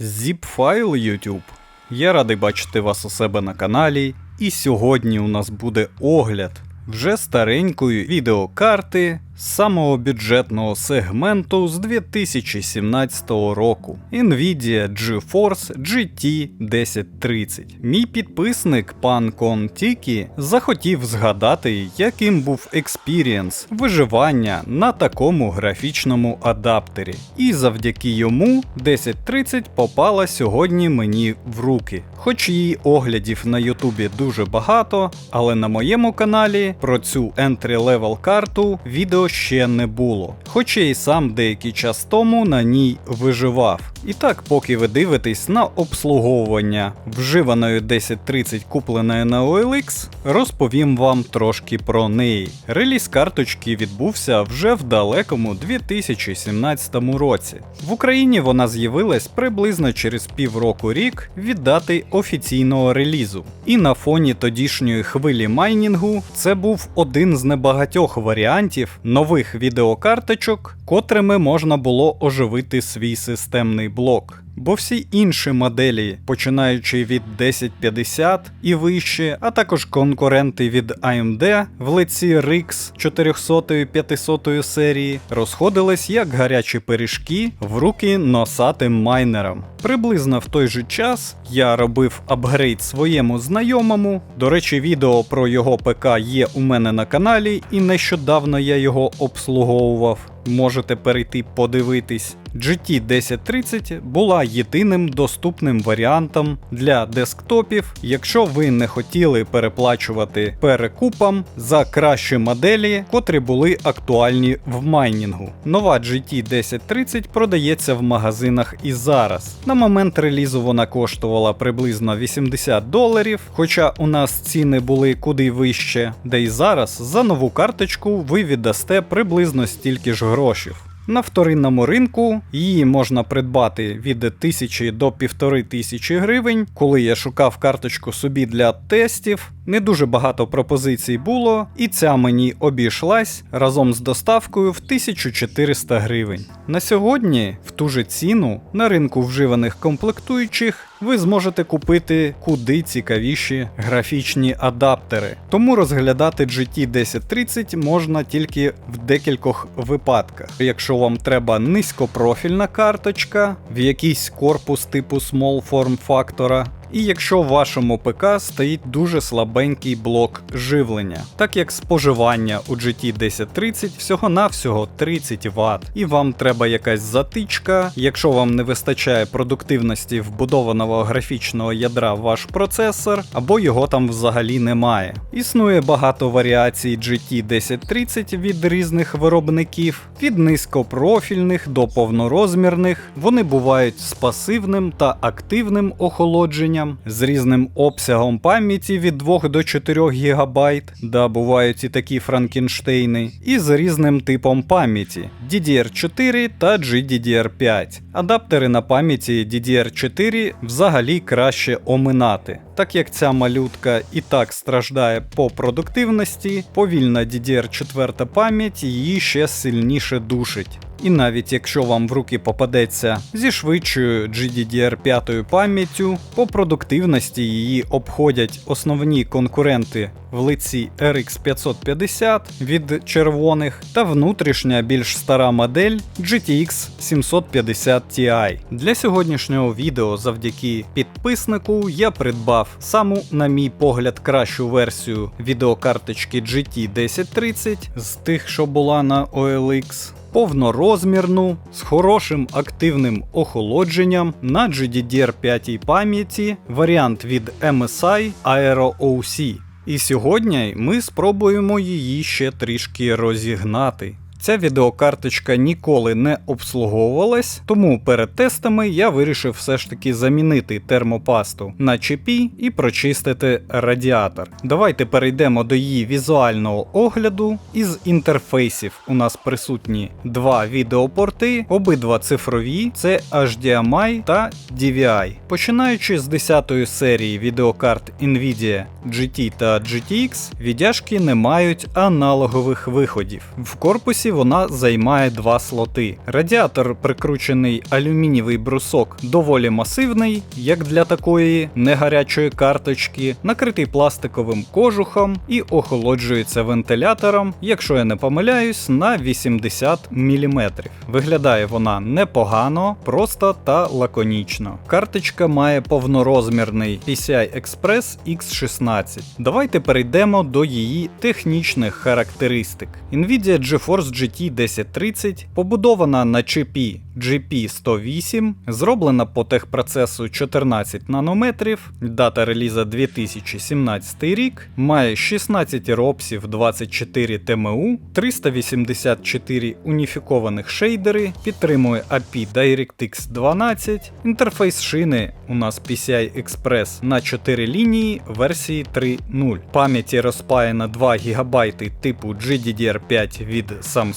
Zip-файл YouTube. Я радий бачити вас у себе на каналі. І сьогодні у нас буде огляд вже старенької відеокарти з самого бюджетного сегменту з 2017 року Nvidia GeForce GT 1030. Мій підписник пан Контікі захотів згадати, яким був експірієнс виживання на такому графічному адаптері. І завдяки йому 1030 попала сьогодні мені в руки. Хоч її оглядів на Ютубі дуже багато, але на моєму каналі про цю entry-level карту відео ще не було. Хоч я і сам деякий час тому на ній виживав. І так, поки ви дивитесь на обслуговування вживаної 1030 купленої на OLX, розповім вам трошки про неї. Реліз карточки відбувся вже в далекому 2017 році. В Україні вона з'явилась приблизно через півроку рік від дати офіційного релізу. І на фоні тодішньої хвилі майнінгу це був один з небагатьох варіантів нових відеокарточок, котрими можна було оживити свій системний блок. Бо всі інші моделі, починаючи від 1050 і вище, а також конкуренти від AMD в лиці RX 400-500 серії, розходились як гарячі пиріжки в руки носатим майнерам. Приблизно в той же час я робив апгрейд своєму знайомому. До речі, відео про його ПК є у мене на каналі, і нещодавно я його обслуговував. Можете перейти подивитись. GT 1030 була єдиним доступним варіантом для десктопів, якщо ви не хотіли переплачувати перекупам за кращі моделі, котрі були актуальні в майнінгу. Нова GT 1030 продається в магазинах і зараз. На момент релізу вона коштувала приблизно 80 доларів, хоча у нас ціни були куди вище, де і зараз за нову карточку ви віддасте приблизно стільки ж грошів. На вторинному ринку її можна придбати від 1000 до 1500 гривень. Коли я шукав карточку собі для тестів, не дуже багато пропозицій було, і ця мені обійшлась разом з доставкою в 1400 гривень. На сьогодні, в ту же ціну, на ринку вживаних комплектуючих ви зможете купити куди цікавіші графічні адаптери. Тому розглядати GT 1030 можна тільки в декількох випадках. Якщо вам треба низькопрофільна карточка, в якийсь корпус типу Small Form Factor, і якщо в вашому ПК стоїть дуже слабенький блок живлення, так як споживання у GT 1030 всього-навсього 30 Вт, і вам треба якась затичка, якщо вам не вистачає продуктивності вбудованого графічного ядра в ваш процесор, або його там взагалі немає. Існує багато варіацій GT 1030 від різних виробників, від низькопрофільних до повнорозмірних, вони бувають з пасивним та активним охолодженням, з різним обсягом пам'яті від 2 до 4 ГБ, да бувають і такі Франкенштейни, і з різним типом пам'яті DDR4 та GDDR5. Адаптери на пам'яті DDR4 взагалі краще оминати, так як ця малютка і так страждає по продуктивності, повільна DDR4 пам'ять її ще сильніше душить. І навіть якщо вам в руки попадеться зі швидшою GDDR5 пам'яттю, по продуктивності її обходять основні конкуренти в лиці RX 550 від червоних та внутрішня більш стара модель GTX 750 Ti. Для сьогоднішнього відео завдяки підписнику я придбав саму, на мій погляд, кращу версію відеокарточки GT 1030 з тих, що була на OLX повнорозмірну, з хорошим активним охолодженням на GDDR5 пам'яті, варіант від MSI Aero OC. І сьогодні ми спробуємо її ще трішки розігнати. Ця відеокарточка ніколи не обслуговувалась, тому перед тестами я вирішив все ж таки замінити термопасту на чіпі і прочистити радіатор. Давайте перейдемо до її візуального огляду. Із інтерфейсів у нас присутні два відеопорти, обидва цифрові, це HDMI та DVI. Починаючи з 10 серії відеокарт Nvidia GT та GTX віддяжки не мають аналогових виходів. В корпусі вона займає два слоти. Радіатор, прикручений алюмінієвий брусок, доволі масивний, як для такої негарячої карточки, накритий пластиковим кожухом і охолоджується вентилятором, якщо я не помиляюсь, на 80 мм. Виглядає вона непогано, просто та лаконічно. Карточка має повнорозмірний PCI Express X16. Давайте перейдемо до її технічних характеристик. Nvidia GeForce GT 1030 побудована на чипі GP108, зроблена по техпроцесу 14 нанометрів, дата реліза 2017 рік, має 16 ропсів 24 ТМУ, 384 уніфікованих шейдери, підтримує API DirectX 12, інтерфейс шини у нас PCI Express на 4 лінії версії 3.0. Пам'яті розпаяна 2 ГБ типу GDDR5 від Samsung,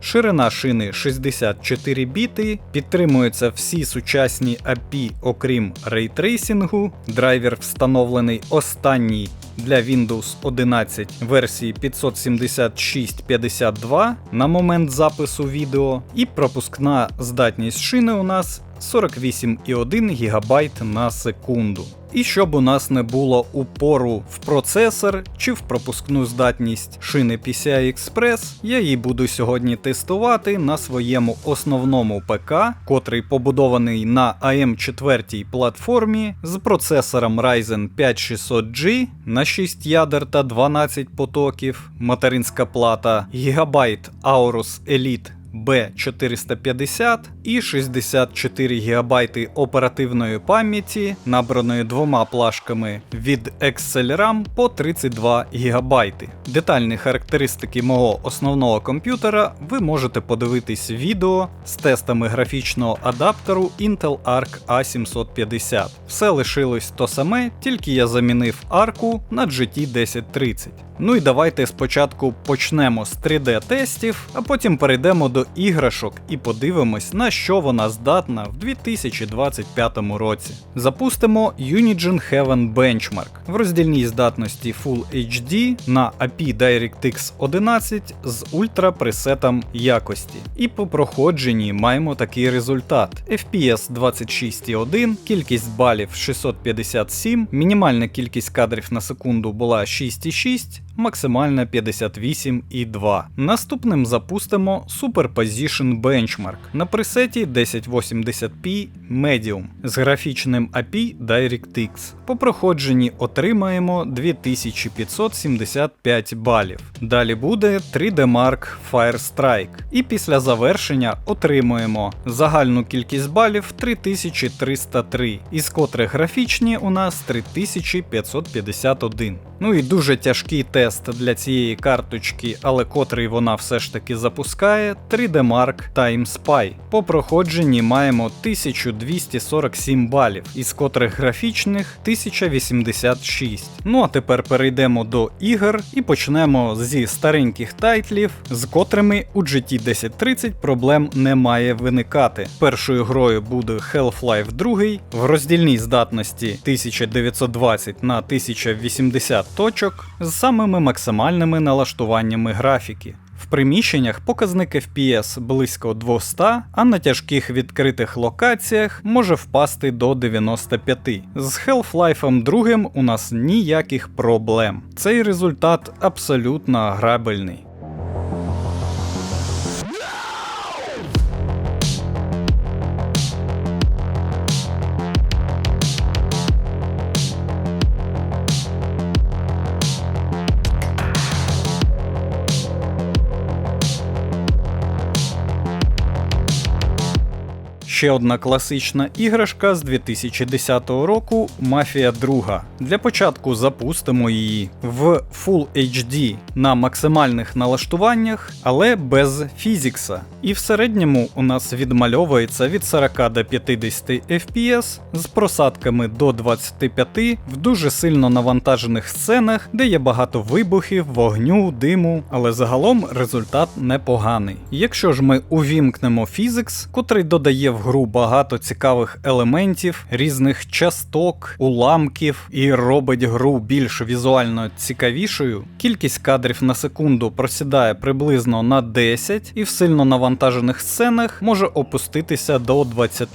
ширина шини 64 біти, підтримуються всі сучасні API, окрім рейтрейсінгу, драйвер встановлений останній для Windows 11 версії 576.52 на момент запису відео, і пропускна здатність шини у нас 48,1 ГБ на секунду. І щоб у нас не було упору в процесор чи в пропускну здатність шини PCI Express, я її буду сьогодні тестувати на своєму основному ПК, котрий побудований на AM4 платформі з процесором Ryzen 5600G на 6 ядер та 12 потоків, материнська плата Gigabyte Aorus Elite B450 і 64 ГБ оперативної пам'яті, набраної двома плашками від Acceleram по 32 ГБ. Детальні характеристики мого основного комп'ютера ви можете подивитись відео з тестами графічного адаптеру Intel Arc A750. Все лишилось то саме, тільки я замінив арку на GT 1030. Ну і давайте спочатку почнемо з 3D-тестів, а потім перейдемо до іграшок і подивимось, на що вона здатна в 2025 році. Запустимо Unigine Heaven Benchmark в роздільній здатності Full HD на API DirectX 11 з ультрапресетом якості. І по проходженні маємо такий результат: FPS 26,1, кількість балів 657, мінімальна кількість кадрів на секунду була 6,6 максимальна 58,2. Наступним запустимо Superposition Benchmark на пресеті 1080p Medium з графічним API DirectX. По проходженні отримаємо 2575 балів. Далі буде 3D Mark Firestrike. І після завершення отримуємо загальну кількість балів 3303, із котрих графічні у нас 3551. Ну і дуже тяжкий тест для цієї карточки, але котрий вона все ж таки запускає 3D Mark Time Spy. По проходженні маємо 1247 балів, із котрих графічних 1086. Ну а тепер перейдемо до ігор і почнемо зі стареньких тайтлів, з котрими у GT 1030 проблем не має виникати. Першою грою буде Half-Life 2 в роздільній здатності 1920 на 1080 точок з самими максимальними налаштуваннями графіки. В приміщеннях показник FPS близько 200, а на тяжких відкритих локаціях може впасти до 95. З Half-Life 2 у нас ніяких проблем. Цей результат абсолютно грабельний. Ще одна класична іграшка з 2010 року Мафія 2. Для початку запустимо її в Full HD на максимальних налаштуваннях, але без фізікса. І в середньому у нас відмальовується від 40 до 50 FPS з просадками до 25 в дуже сильно навантажених сценах, де є багато вибухів, вогню, диму, але загалом результат непоганий. Якщо ж ми увімкнемо фізикс, котрий додає в гру багато цікавих елементів, різних часток, уламків і робить гру більш візуально цікавішою, кількість кадрів на секунду просідає приблизно на 10 і в сильно навантажених сценах може опуститися до 20.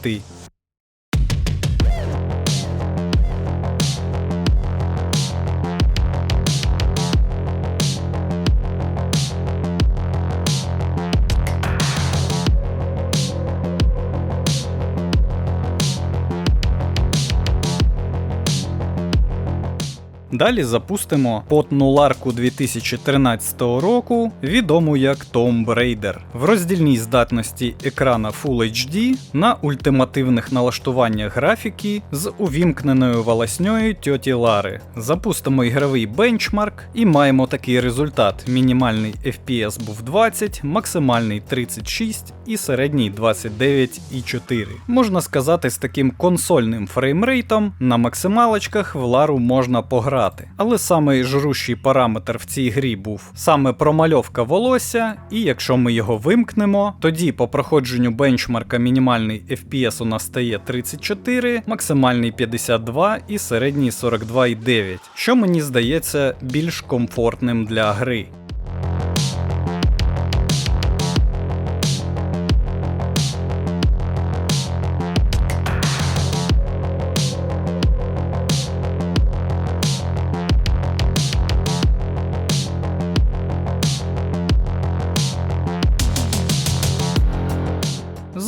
Далі запустимо потнуларку 2013 року, відому як Tomb Raider. В роздільній здатності екрана Full HD на ультимативних налаштуваннях графіки з увімкненою волосньою тьоті Лари. Запустимо ігровий бенчмарк і маємо такий результат: мінімальний FPS був 20, максимальний 36 і середній 29,4. Можна сказати, з таким консольним фреймрейтом на максималочках в Лару можна пограти грати. Але самий жрущий параметр в цій грі був саме промальовка волосся, і якщо ми його вимкнемо, тоді по проходженню бенчмарка мінімальний FPS у нас стає 34, максимальний 52 і середній 42,9, що мені здається більш комфортним для гри.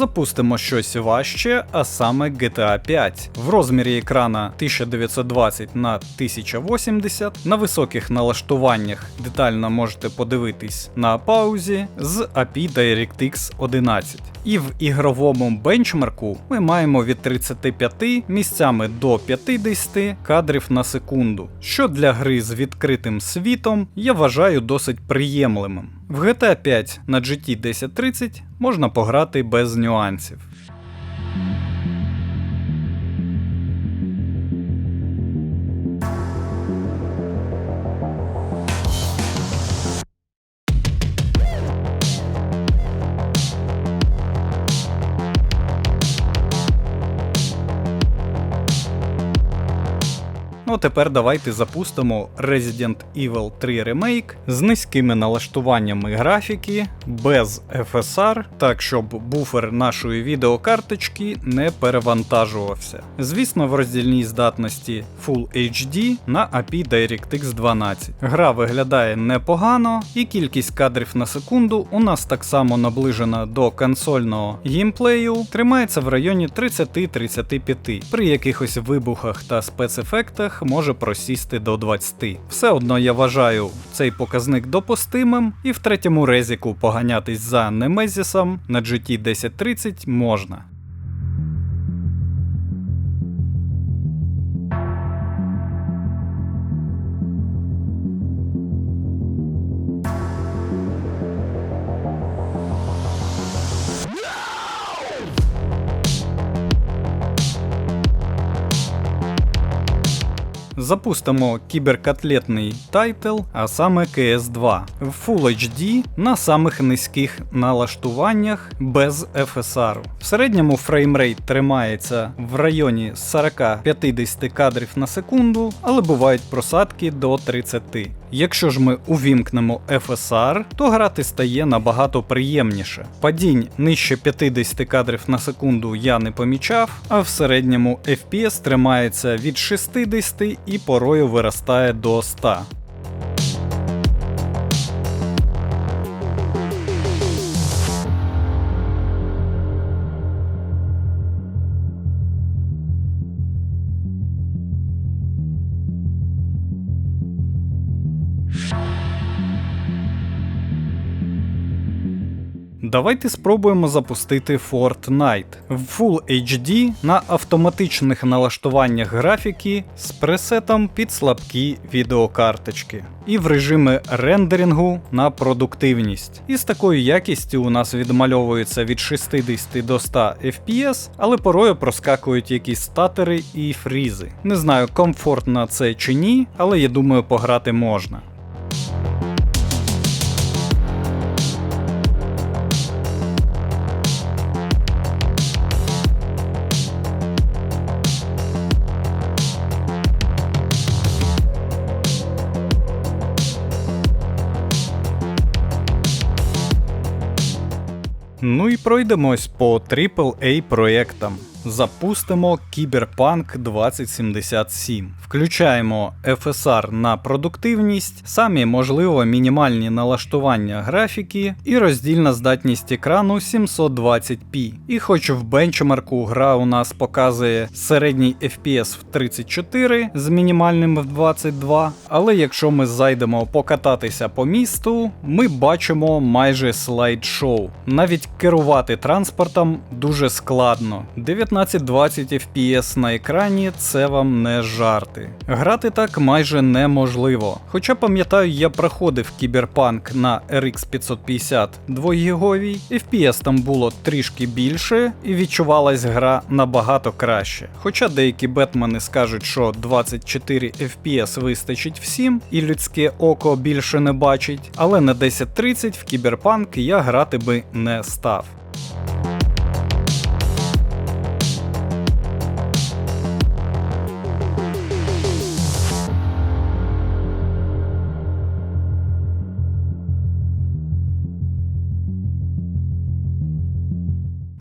Запустимо щось важче, а саме GTA 5. В розмірі екрана 1920 на 1080. На високих налаштуваннях детально можете подивитись на паузі з API DirectX 11. І в ігровому бенчмарку ми маємо від 35 місцями до 50 кадрів на секунду, що для гри з відкритим світом я вважаю досить приємлимим. В GTA 5 на GT 1030 можна пограти без нюансів. Ну тепер давайте запустимо Resident Evil 3 Remake з низькими налаштуваннями графіки, без FSR, так щоб буфер нашої відеокарточки не перевантажувався. Звісно, в роздільній здатності Full HD на API DirectX 12. Гра виглядає непогано, і кількість кадрів на секунду у нас так само наближена до консольного геймплею, тримається в районі 30-35. При якихось вибухах та спецефектах може просісти до 20. Все одно я вважаю цей показник допустимим, і в третьому резіку поганятись за Немезісом на GT 1030 можна. Запустимо кіберкотлетний тайтл, а саме CS2 в Full HD на самих низьких налаштуваннях без FSR. В середньому фреймрейт тримається в районі 40-50 кадрів на секунду, але бувають просадки до 30. Якщо ж ми увімкнемо FSR, то грати стає набагато приємніше. Падінь нижче 50 кадрів на секунду я не помічав, а в середньому FPS тримається від 60 і порою виростає до 100. Давайте спробуємо запустити Fortnite в Full HD на автоматичних налаштуваннях графіки з пресетом під слабкі відеокарточки. І в режимі рендерингу на продуктивність. І з такою якістю у нас відмальовується від 60 до 100 FPS, але порою проскакують якісь статери і фрізи. Не знаю, комфортно це чи ні, але я думаю, пограти можна. Ну і пройдемось по AAA проєктам. Запустимо Кіберпанк 2077. Включаємо FSR на продуктивність, самі можливо мінімальні налаштування графіки і роздільна здатність екрану 720p. І хоч в бенчмарку гра у нас показує середній FPS в 34 з мінімальним в 22, але якщо ми зайдемо покататися по місту, ми бачимо майже слайд-шоу. Навіть керувати транспортом дуже складно. 19-20 FPS на екрані це вам не жарти. Грати так майже неможливо. Хоча пам'ятаю, я проходив кіберпанк на RX 550 2 гіговій, FPS там було трішки більше і відчувалась гра набагато краще. Хоча деякі бетмени скажуть, що 24 FPS вистачить всім, і людське око більше не бачить, але на 1030 в кіберпанк я грати би не став.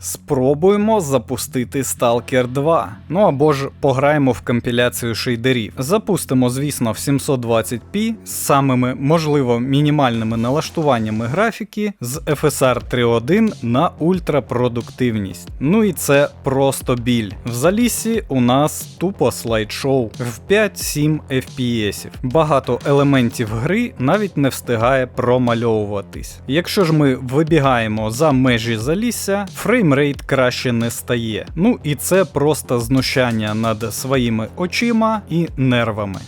Спробуємо запустити Stalker 2. Ну або ж пограємо в компіляцію шейдерів. Запустимо, звісно, в 720p з самими, можливо, мінімальними налаштуваннями графіки з FSR 3.1 на ультрапродуктивність. Ну і це просто біль. В залісі у нас тупо слайд-шоу в 5-7 FPS. Багато елементів гри навіть не встигає промальовуватись. Якщо ж ми вибігаємо за межі залісся, фрейм фреймрейт краще не стає. Ну і це просто знущання над своїми очима і нервами.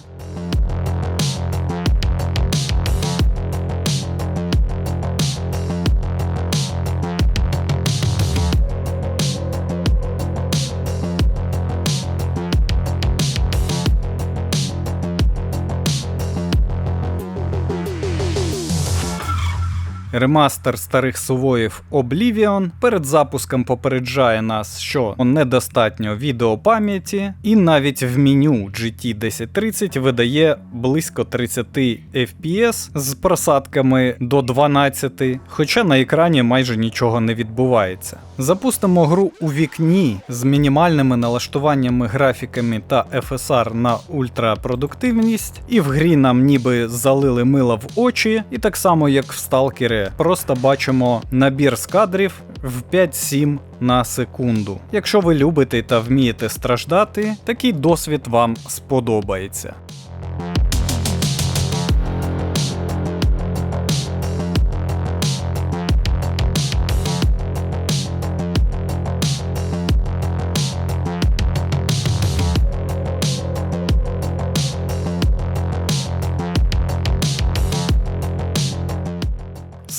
Ремастер старих сувоїв Oblivion перед запуском попереджає нас, що недостатньо відеопам'яті, і навіть в меню GT 1030 видає близько 30 FPS з просадками до 12, хоча на екрані майже нічого не відбувається. Запустимо гру у вікні з мінімальними налаштуваннями графіками та FSR на ультрапродуктивність, і в грі нам ніби залили мила в очі, і так само як в сталкері просто бачимо набір з кадрів в 5-7 на секунду. Якщо ви любите та вмієте страждати, такий досвід вам сподобається.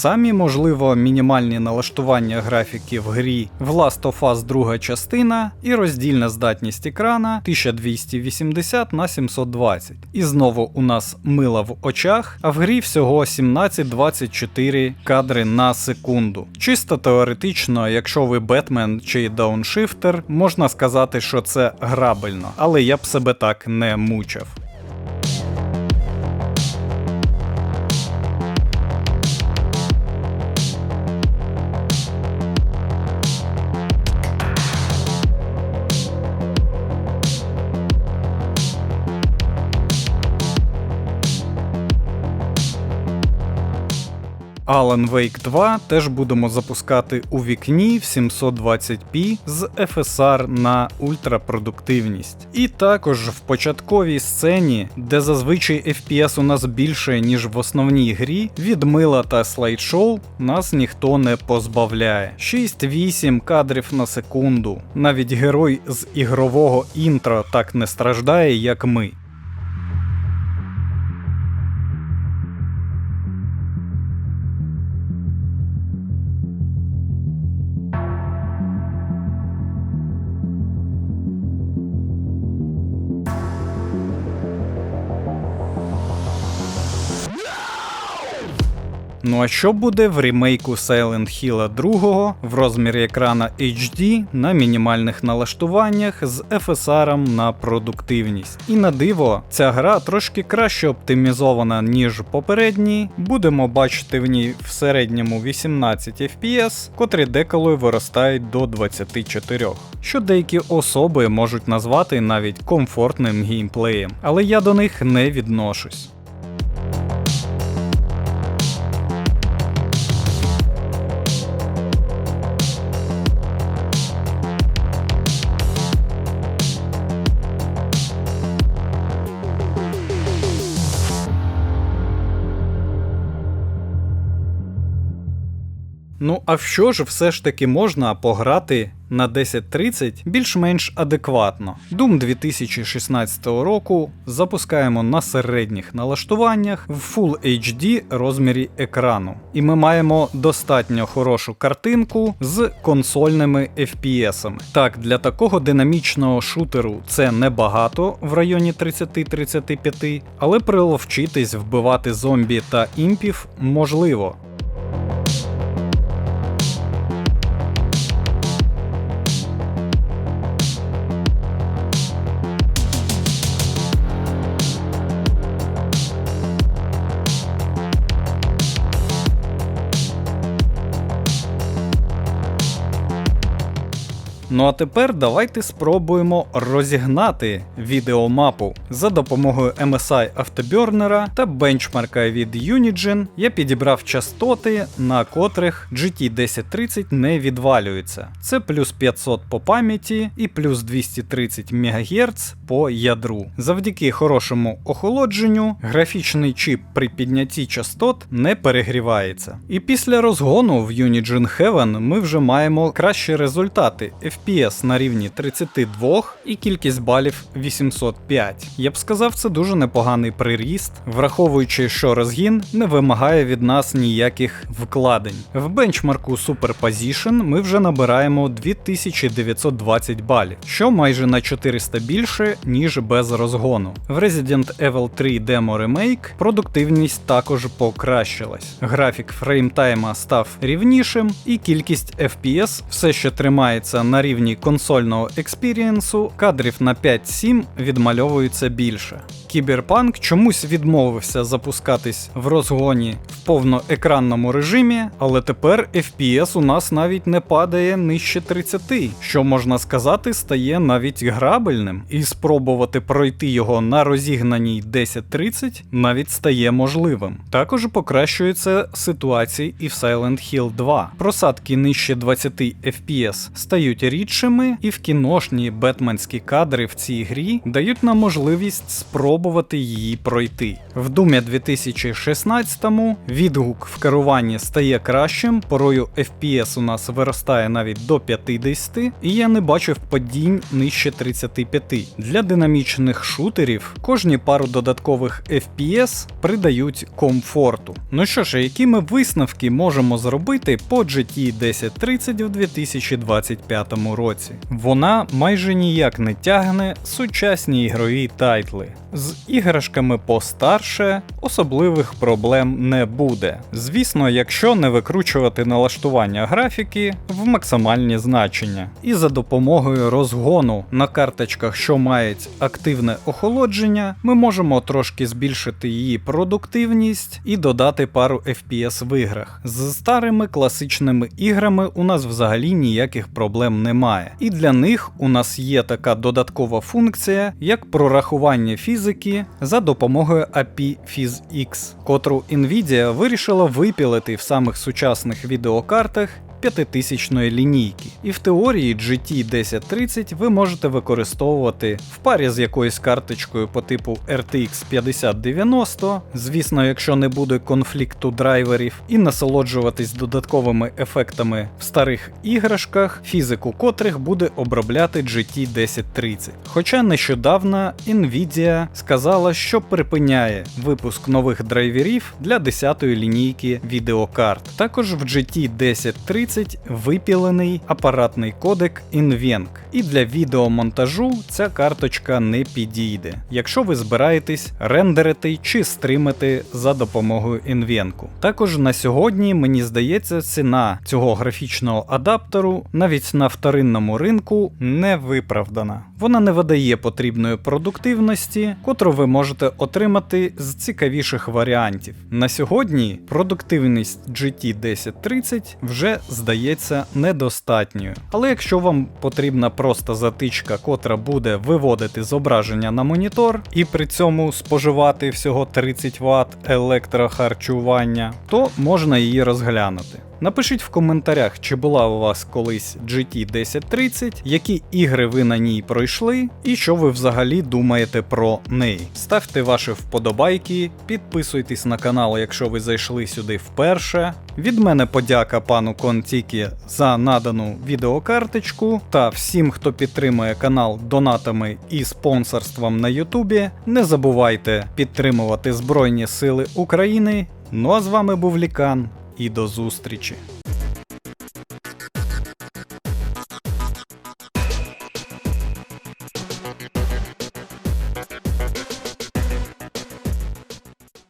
Самі, можливо, мінімальні налаштування графіки в грі в Last of Us друга частина і роздільна здатність екрана 1280 на 720. І знову у нас мила в очах, а в грі всього 17-24 кадри на секунду. Чисто теоретично, якщо ви Бетмен чи Дауншифтер, можна сказати, що це грабельно, але я б себе так не мучив. Alan Wake 2 теж будемо запускати у вікні в 720p з FSR на ультрапродуктивність. І також в початковій сцені, де зазвичай FPS у нас більше, ніж в основній грі, від мила та слайдшоу нас ніхто не позбавляє. 6-8 кадрів на секунду. Навіть герой з ігрового інтро так не страждає, як ми. Ну а що буде в ремейку Silent Hill 2 в розмірі екрана HD на мінімальних налаштуваннях з FSR на продуктивність? І на диво, ця гра трошки краще оптимізована, ніж попередні. Будемо бачити в ній в середньому 18 FPS, котрі деколи виростають до 24, що деякі особи можуть назвати навіть комфортним геймплеєм, але я до них не відношусь. Ну а в що ж все ж таки можна пограти на 1030 більш-менш адекватно? Doom 2016 року запускаємо на середніх налаштуваннях в Full HD розмірі екрану. І ми маємо достатньо хорошу картинку з консольними FPS. Так, для такого динамічного шутеру це небагато в районі 30-35, але приловчитись вбивати зомбі та імпів можливо. Ну а тепер давайте спробуємо розігнати відеомапу. За допомогою MSI автобернера та бенчмарка від Unigen я підібрав частоти, на котрих GT1030 не відвалюється. Це плюс 500 по пам'яті і плюс 230 МГц по ядру. Завдяки хорошому охолодженню, графічний чіп при піднятті частот не перегрівається. І після розгону в Unigen Heaven ми вже маємо кращі результати. FPS на рівні 32 і кількість балів 805. Я б сказав, це дуже непоганий приріст, враховуючи, що розгін не вимагає від нас ніяких вкладень. В бенчмарку Super Position ми вже набираємо 2920 балів, що майже на 400 більше, ніж без розгону. В Resident Evil 3 Demo Remake продуктивність також покращилась. Графік фреймтайма став рівнішим, і кількість FPS все ще тримається на рівні рівні консольного експірієнсу кадрів на 5-7 відмальовується більше. Кіберпанк чомусь відмовився запускатись в розгоні в повноекранному режимі, але тепер FPS у нас навіть не падає нижче 30, що можна сказати, стає навіть грабельним, і спробувати пройти його на розігнаній 1030 навіть стає можливим. Також покращується ситуація і в Silent Hill 2. Просадки нижче 20 FPS стають рідшими, і в кіношні бетменські кадри в цій грі дають нам можливість спробувати її пройти. В Думі 2016-му відгук в керуванні стає кращим, порою FPS у нас виростає навіть до 50, і я не бачив падінь нижче 35. Для динамічних шутерів кожні пару додаткових FPS придають комфорту. Ну що ж, які ми висновки можемо зробити по GT 1030 у 2025 році? Вона майже ніяк не тягне сучасні ігрові тайтли. З іграшками постарше особливих проблем не буде. Звісно, якщо не викручувати налаштування графіки в максимальні значення. І за допомогою розгону на карточках, що мають активне охолодження, ми можемо трошки збільшити її продуктивність і додати пару FPS в іграх. З старими класичними іграми у нас взагалі ніяких проблем немає. І для них у нас є така додаткова функція, як прорахування фізики за допомогою API PhysX, котру Nvidia вирішила випілити в самих сучасних відеокартах 5000 лінійки. І в теорії GT 1030 ви можете використовувати в парі з якоюсь карточкою по типу RTX 5090, звісно, якщо не буде конфлікту драйверів, і насолоджуватись додатковими ефектами в старих іграшках, фізику котрих буде обробляти GT 1030. Хоча нещодавно Nvidia сказала, що припиняє випуск нових драйверів для 10-ї лінійки відеокарт. Також в GT 1030 1030 випілений апаратний кодек Invenc. І для відеомонтажу ця карточка не підійде, якщо ви збираєтесь рендерити чи стримити за допомогою Invenc. Також на сьогодні мені здається, ціна цього графічного адаптеру навіть на вторинному ринку не виправдана. Вона не видає потрібної продуктивності, котру ви можете отримати з цікавіших варіантів. На сьогодні продуктивність GT 1030 вже здається недостатньою. Але якщо вам потрібна просто затичка, котра буде виводити зображення на монітор і при цьому споживати всього 30 Вт електрохарчування, то можна її розглянути. Напишіть в коментарях, чи була у вас колись GT 1030, які ігри ви на ній пройшли, і що ви взагалі думаєте про неї. Ставте ваші вподобайки, підписуйтесь на канал, якщо ви зайшли сюди вперше. Від мене подяка пану Контікі за надану відеокарточку та всім, хто підтримує канал донатами і спонсорством на Ютубі. Не забувайте підтримувати Збройні Сили України. Ну а з вами був Лікан і до зустрічі.